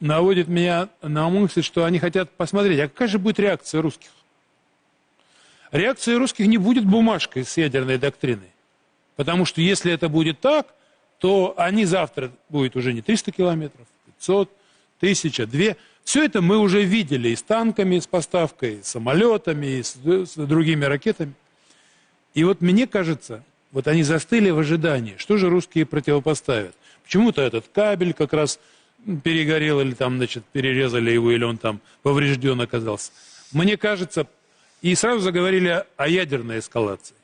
наводит меня на мысль, что они хотят посмотреть, а какая же будет реакция русских. Реакция русских не будет бумажкой с ядерной доктриной. Потому что если это будет так, то они завтра будет уже не 300 километров, 500, 1000, 2. Все это мы уже видели и с танками, и с поставкой, и с самолетами, и с, с другими ракетами. И вот мне кажется, вот они застыли в ожидании, что же русские противопоставят. Почему-то этот кабель как раз перегорел или там, значит, перерезали его, или он там поврежден оказался. Мне кажется, и сразу заговорили о ядерной эскалации.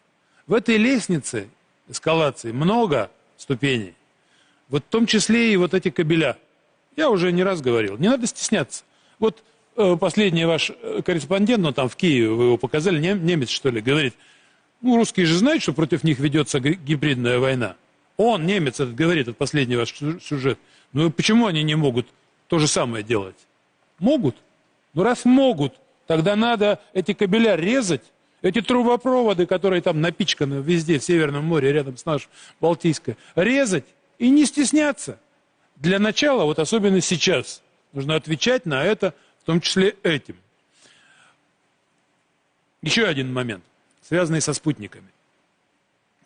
В этой лестнице эскалации много ступеней. Вот в том числе и вот эти кабеля. Я уже не раз говорил, не надо стесняться. Вот э, последний ваш э, корреспондент, ну там в Киеве вы его показали, нем- немец что ли, говорит, ну русские же знают, что против них ведется гибридная война. Он, немец, этот говорит, это последний ваш сю- сюжет. Ну и почему они не могут то же самое делать? Могут. Ну раз могут, тогда надо эти кабеля резать, эти трубопроводы, которые там напичканы везде, в Северном море, рядом с нашим, Балтийской, резать и не стесняться. Для начала, вот особенно сейчас, нужно отвечать на это, в том числе этим. Еще один момент, связанный со спутниками.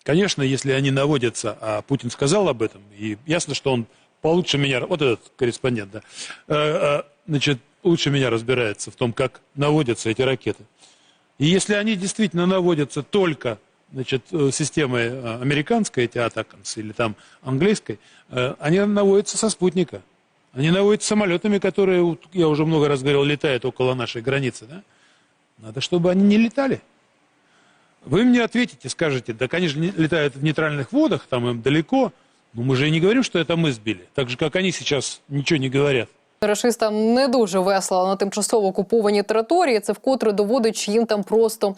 Конечно, если они наводятся, а Путин сказал об этом, и ясно, что он получше меня, вот этот корреспондент, да, э, э, значит, лучше меня разбирается в том, как наводятся эти ракеты. И если они действительно наводятся только значит, э, системой американской, эти атакамс, или там английской, они наводятся со спутника. Они наводятся самолетами, которые, я уже много раз говорил, летают около нашей границы. Да? Надо, чтобы они не летали. Вы мне ответите, скажете, да, конечно, не- летают в нейтральных водах, там им далеко, но мы же и не говорим, что это мы сбили. Так же, как они сейчас ничего не говорят. Рашистам не дуже весело на тимчасово окупованій території. Це вкотре доводить, що їм там просто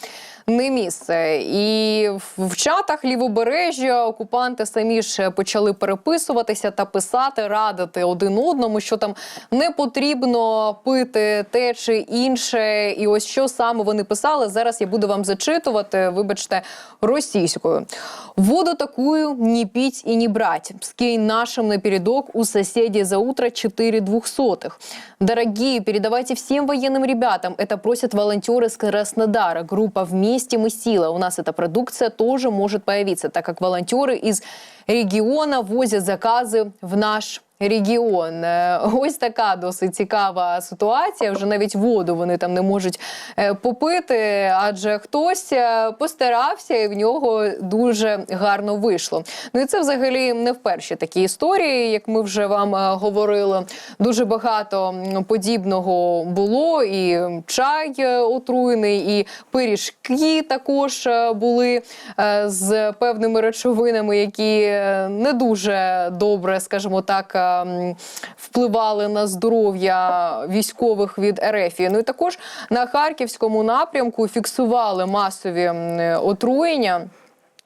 не місце. І в- чатах лівобережжя окупанти самі ж почали переписуватися та писати, радити один одному, що там не потрібно пити те чи інше. І ось що саме вони писали. Зараз я буду вам зачитувати. Вибачте, російською. Воду такую не пить и не брать. Скинь нашим на передок у соседей за утро 4 двухсотых. Дорогие, передавайте всем военным ребятам. Это просят волонтеры с Краснодара. Группа «Вместе мы сила». У нас эта продукция тоже может появиться, так как волонтеры из региона возят заказы в наш регіон. Е, Ось така досить цікава ситуація. Вже навіть воду вони там не можуть е, попити, адже хтось е, постарався і в нього дуже гарно вийшло. Ну і це взагалі не вперше такі історії, як ми вже вам говорили. Дуже багато подібного було. І чай отруєний, і пиріжки також були з певними речовинами, які не дуже добре, скажімо так, впливали на здоров'я військових від Ерефії. Ну і також на харківському напрямку фіксували масові отруєння.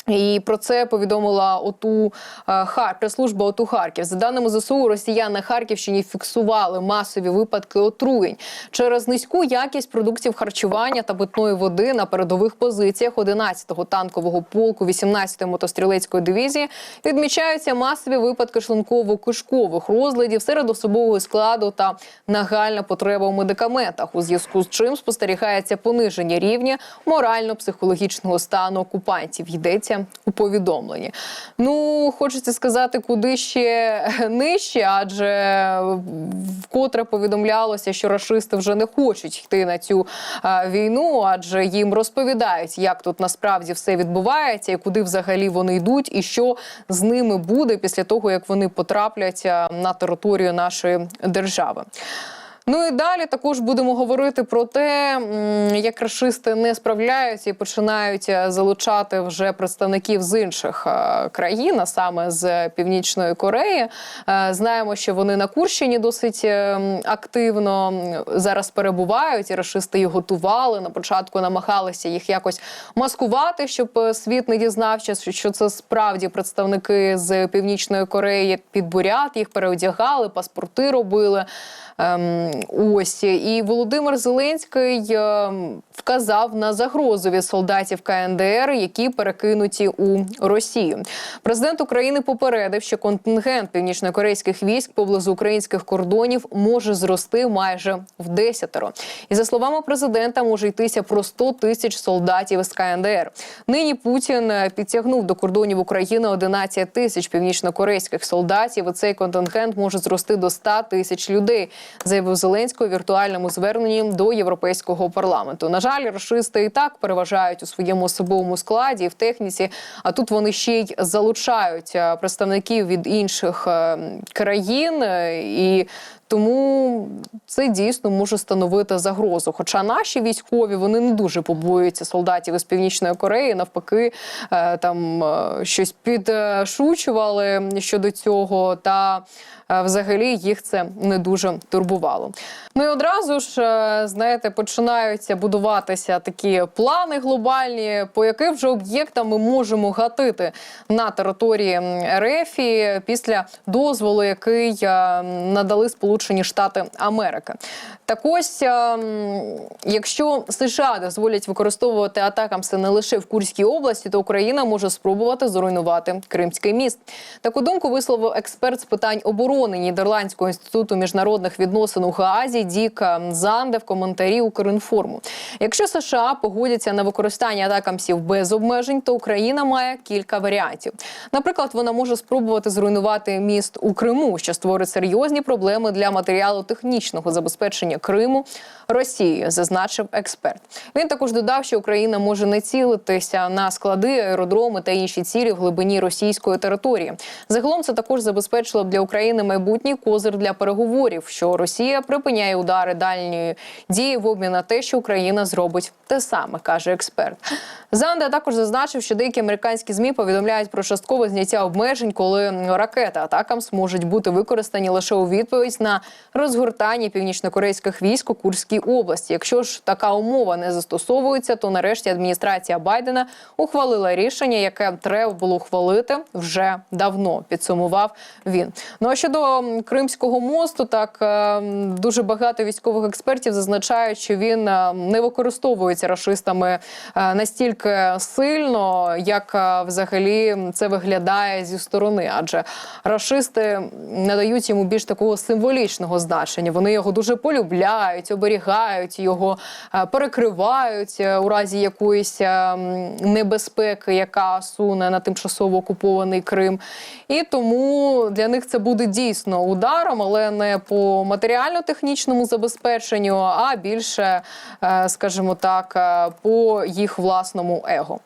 І про це повідомила ОТУ е, Хар прес-служба ОТУ Харків. За даними ЗСУ, росіян на Харківщині фіксували масові випадки отруєнь через низьку якість продуктів харчування та питної води на передових позиціях 11-го танкового полку, 18-ї мотострілецької дивізії. Відмічаються масові випадки шлунково-кишкових розладів серед особового складу та нагальна потреба у медикаментах. У зв'язку з чим спостерігається пониження рівня морально-психологічного стану окупантів. Йдеться у повідомленні. Ну хочеться сказати, куди ще нижче, адже вкотре повідомлялося, що рашисти вже не хочуть йти на цю війну, адже їм розповідають, як тут насправді все відбувається, і куди взагалі вони йдуть, і що з ними буде після того, як вони потраплять на територію нашої держави. Ну і далі також будемо говорити про те, як рашисти не справляються і починають е, залучати вже представників з інших е, країн, а саме з Північної Кореї. Е, Знаємо, що вони на Курщині досить активно зараз перебувають, і рашисти їх готували. На початку намагалися їх якось маскувати, щоб світ не дізнався, що- це справді представники з Північної Кореї під бурят. Їх переодягали, паспорти робили. Ось і Володимир Зеленський ем, вказав на загрозу від солдатів КНДР, які перекинуті у Росію. Президент України попередив, що контингент північнокорейських військ поблизу українських кордонів може зрости майже в десятеро. І за словами президента, може йтися про 100 тисяч солдатів з КНДР. Нині Путін е, підтягнув до кордонів України 11 тисяч північнокорейських солдатів. І цей контингент може зрости до 100 тисяч людей, заявив Зеленський у віртуальному зверненні до європейського парламенту. На жаль, рашисти і так переважають у своєму особовому складі і в техніці. А тут вони ще й залучають е, представників від інших е, країн е, і. Тому це дійсно може становити загрозу. Хоча наші військові вони не дуже побоюються солдатів із північної Кореї, навпаки, е, там е, щось підшучували щодо цього, та е, взагалі їх це не дуже турбувало. Ну і одразу ж знаєте, починаються будуватися такі плани глобальні, по яким вже об'єктам ми можемо гатити на території РФ після дозволу, який надали Сполучені Штати Америки. Так ось, е, якщо США дозволять використовувати атакамси не лише в Курській області, то Україна може спробувати зруйнувати Кримський міст. Таку думку висловив експерт з питань оборони Нідерландського інституту міжнародних відносин у Гаазі Дік Занде в коментарі Укрінформу. Якщо США погодяться на використання атакамсів без обмежень, то Україна має кілька варіантів. Наприклад, вона може спробувати зруйнувати міст у Криму, що створить серйозні проблеми для матеріало-технічного забезпечення Криму Росією, зазначив експерт. Він також додав, що Україна може не цілитися на склади, аеродроми та інші цілі в глибині російської території. Загалом це також забезпечило б для України майбутній козир для переговорів, що Росія припиняє удари дальньої дії в обмін на те, що Україна зробить те саме, каже експерт. Занда також зазначив, що деякі американські змі повідомляють про часткове зняття обмежень, коли ракети атакам зможуть бути використані лише у відповідь на розгортання північнокорейських військ у Курській області. Якщо ж така умова не застосовується, то нарешті адміністрація Байдена ухвалила рішення, яке треба було ухвалити вже давно. Підсумував він. Ну а щодо Кримського мосту, так е, дуже багато військових експертів зазначають, що він е, не використовується рашистами е, настільки сильно, як взагалі це виглядає зі сторони, адже рашисти надають йому більш такого символічного значення. Вони його дуже полюбляють, оберігають його, е, перекривають е, у разі якоїсь е, небезпеки, яка суне на тимчасово окупований Крим. І тому для них це буде дійсно ударом, але не по матеріально-технічному забезпеченню, а більше, скажімо так, по їх власному его.